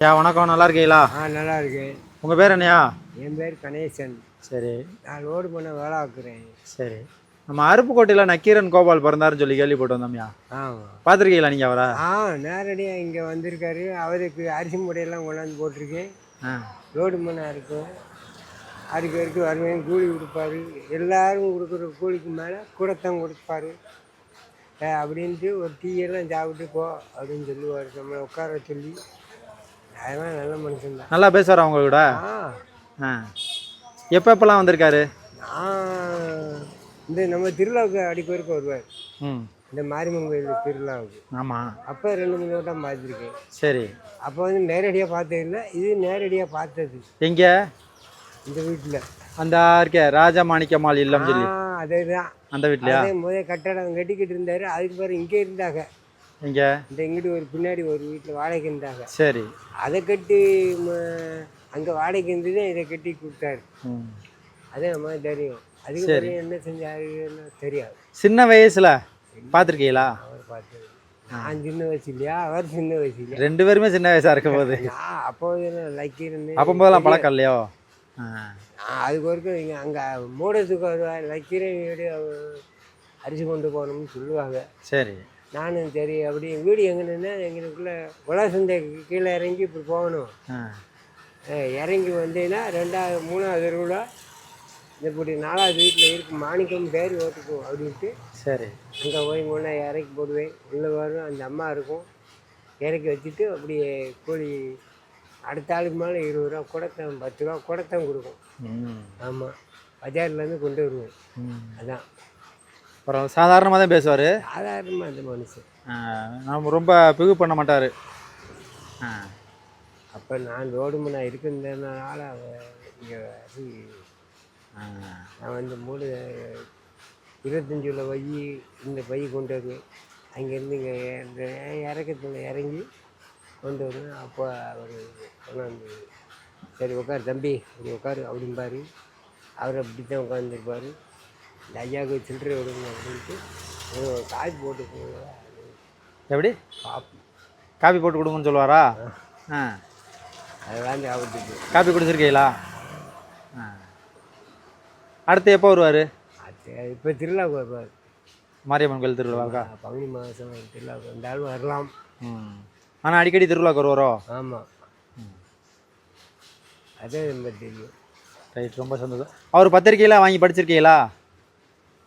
ஐயா வணக்கம். நல்லா இருக்கீங்களா ஆ நல்லா இருக்கு உங்கள் பேர் என்னையா? என் பேர் கணேசன். சரி. நான் லோடு பண்ண வேலை ஆக்குறேன் சரி. நம்ம அருப்புக்கோட்டையில் நக்கீரன் கோபால் பிறந்தாருன்னு சொல்லி கேள்விப்பட்டு வந்தோம்யா. ஆமாம் பார்த்துருக்கீங்களா நீங்கள் அவரை? ஆ நேரடியாக இங்கே வந்திருக்காரு. அவருக்கு அரிசி மூட்டையெல்லாம் கொண்டாந்து போட்டிருக்கேன். ஆ. லோடு பண்ண இருக்கும். அதுக்கு வரைக்கும் வருவேன்? கூலி கொடுப்பாரு. எல்லாரும் கொடுக்குற கூலிக்கு மேலே கூடத்தான் கொடுப்பாரு. ஏ, அப்படின்ட்டு ஒரு டீயெல்லாம் சாப்பிட்டு போ அப்படின்னு சொல்லுவார். நம்மளை உட்கார சொல்லி. அதெல்லாம் நல்ல மனுஷன்தான். நல்லா பேசுவாரா உங்க கூட? ஆ. எப்போ எப்போல்லாம் வந்திருக்காரு? நான் இந்த நம்ம திருவிழாவுக்கு அடிக்கொருக்க வருவார். ம். இந்த மாரியம்மன் கோயில் திருவிழாவுக்கு. ஆமாம் அப்போ ரெண்டு மூணு வட்டம் பார்த்துருக்கேன் சரி. அப்போ வந்து நேரடியாக பார்த்தது இல்லை. இது நேரடியாக பார்த்தது. எங்கே? இந்த வீட்டில். அந்த இருக்கே ராஜா மாணிக்கம்மாள் இல்லம் சொல்லி. அதே தான் அந்த வீட்லையா? அதே முதல் கட்டடம் கட்டிக்கிட்டு இருந்தார். அதுக்கு பிறகு இங்கே இருந்தாங்க. எங்கே இந்த இங்கிட்டு ஒரு பின்னாடி ஒரு வீட்டில் வாடகைக்கு இருந்தாங்க. சரி. அதை கட்டி அங்கே வாடகைக்கு இருந்தது இதை கட்டி கொடுத்தாரு. அதே நம்ம தெரியும். அதுக்கு என்ன செஞ்சாருன்னு தெரியாது. சின்ன வயசில் பார்த்துருக்கீங்களா? அவர் பார்த்தது நான் சின்ன வயசு இல்லையா? அவர் சின்ன வயசு இல்லையா? ரெண்டு பேருமே சின்ன வயசாக இருக்கும் போது அப்போ லக்கீரன்னு அப்போ போதெல்லாம் பழக்கம் இல்லையோ? அதுக்கு வரைக்கும் இங்கே அங்கே மூடத்துக்கு வருவார். லக்கீரன் வீடு அரிசி கொண்டு போகணும்னு சொல்லுவாங்க. சரி. நானும் சரி அப்படி வீடு எங்கேன்னா எங்களுக்குள்ள உலசந்தை கீழே இறங்கி இப்படி போகணும். இறங்கி வந்தீங்கன்னா ரெண்டாவது மூணாவது தெருவில் இப்படி நாலாவது வீட்டில் இருக்கு மாணிக்கம் பேர் ஓட்டுக்கும் அப்படின்ட்டு சரி. அங்கே போய் முன்னே இறக்கி போடுவேன். உள்ளே வரும் அந்த அம்மா இருக்கும். இறக்கி வச்சுட்டு அப்படியே கூலி அடுத்த ஆளுக்கு மேலே இருபது ரூபா குடத்தான் பத்து ரூபா குடத்தான் கொடுக்கும். ஆமாம் பஜார்லேருந்து கொண்டு வருவேன் ம். அதான். அப்புறம் சாதாரணமாக தான் பேசுவார். சாதாரணமாக அந்த மனுஷன். நம்ம ரொம்ப பிகு பண்ண மாட்டார். அப்போ நான் ரோடுமனா இருக்கிறதுனால இங்கே ஆ. நான் வந்து மூணு இருபத்தஞ்சி உள்ள பை இந்த பை கொண்டு வருவேன் அங்கேருந்து இங்கே இந்த இறக்கத்தில் இறங்கி கொண்டு வருவேன் அப்போ அவர் கொண்டாந்து சரி உட்காரு தம்பி அப்படி உட்காரு அப்படிம்பாரு. அவர் அப்படி தான் உட்காந்துருப்பார் இந்த ஐயாவுக்கு சில்லறை விடுங்க அப்படின்ட்டு காய் போட்டு எப்படி? பார்ப்போம் காபி போட்டு கொடுங்கன்னு சொல்லுவாரா? ஆ. அதெல்லாம் ஞாபகத்துக்கு. காபி குடிச்சிருக்கீங்களா? ஆ. அடுத்து எப்போ வருவார்? இப்போ திருவிழாவுக்கு வருவார். மாரியம்மன் கோயில் திருவிழாவுக்கா பங்குனி மாதம் திருவிழாவுக்கு வந்தாலும் வரலாம். ம். ஆனால் அடிக்கடி திருவிழாவுக்கு வருவாரோ? ஆமாம் அதே ரொம்ப தெரியும். ரைட் ரொம்ப சந்தோஷம். அவர் பத்திரிக்கையெல்லாம் வாங்கி படிச்சிருக்கீங்களா?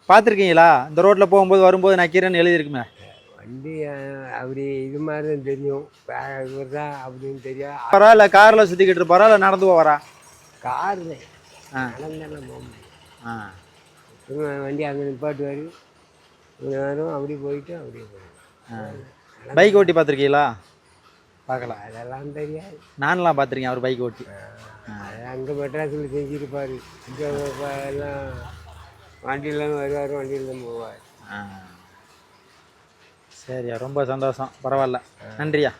பார்த்துருக்கீங்களா? இந்த ரோட்டில் போகும்போது வரும்போது நக்கீரன் எழுதியிருக்குமே. வண்டி அப்படி இது மாதிரி தான் தெரியும். இவர் தான் அப்படின்னு தெரியும் வரா இல்லை காரில் சுற்றிக்கிட்டு இருப்பாரா இல்லை நடந்து போவாரா? கார் தான் ஆ. நடந்தாலும் போக ஆ. வண்டி அங்கே நிப்பாட்டுவார். இவங்க வரும் அப்படி போயிட்டு அப்படியே போயிடும். பைக் ஓட்டி பார்த்துருக்கீங்களா? பார்க்கலாம் அதெல்லாம் தெரியாது. நான்லாம் பார்த்துருக்கேன் அவர் பைக் ஓட்டி. அங்கே மெட்ராஸில் செஞ்சுருப்பார். இங்கே எல்லாம் வண்டியில் தான் வருவார் வண்டியில் தான் போவார் சரியா ரொம்ப சந்தோஷம். பரவாயில்ல. நன்றியா?